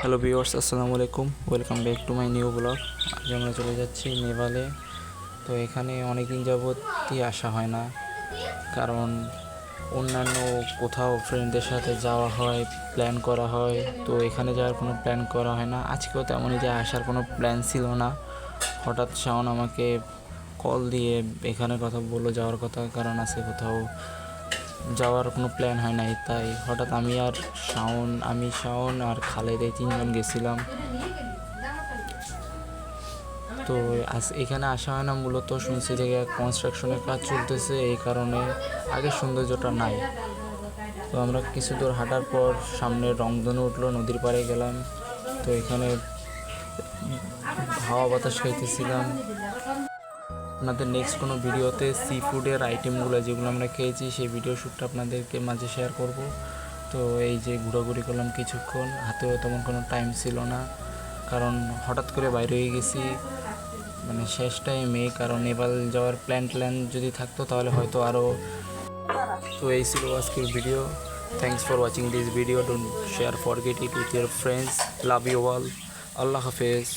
Hello viewers আসসালামু আলাইকুম welcome back to my new blog আজ আমরা চলে যাচ্ছি নেপালে। তো এখানে অনেক দিন যাবতই আসা হয় না। কারণ অন্যান্য কোথাও ফ্রেন্ডদের সাথে যাওয়া হয় প্ল্যান করা হয়। তো এখানে যাওয়ার কোনো প্ল্যান করা হয় না। আজকেও তেমনই যে আসার কোনো প্ল্যান ছিল না। হঠাৎ শাওন আমাকে কল দিয়ে এখানে কথা বলল, যাওয়ার কথা কারণ আছে কোথাও। যাওয়ার কোনো প্ল্যান হয় নাই, তাই হঠাৎ আমি আর শাওন, আমি শাওন আর খালেদ এই তিনজন গেছিলাম। তো এখানে আসা হয় না, মূলত শুনছি যে কনস্ট্রাকশনের কাজ চলতেছে, এই কারণে আগের সৌন্দর্যটা নাই। তো আমরা কিছু দূর হাঁটার পর সামনে রংধনু উঠল, নদীর পাড়ে গেলাম। তো এখানে হাওয়া বাতাস খাইতেছিলাম। আপনাদের নেক্সট কোনো ভিডিওতে সি ফুডের আইটেমগুলো যেগুলো আমরা খেয়েছি, সেই ভিডিও শ্যুটটা আপনাদেরকে মাঝে শেয়ার করব। তো এই যে ঘোরাঘুরি করলাম কিছুক্ষণ, হাতেও তেমন কোনো টাইম ছিল না। কারণ হঠাৎ করে বাইরে হয়ে গেছি মানে শেষ টাইমে কারণ নেপাল যাওয়ার প্ল্যান ট্ল্যান যদি থাকতো তাহলে হয়তো আরও তো এই ছিল আজকের video thanks for watching this video don't share forget it with your friends love you all আল্লাহ হাফেজ।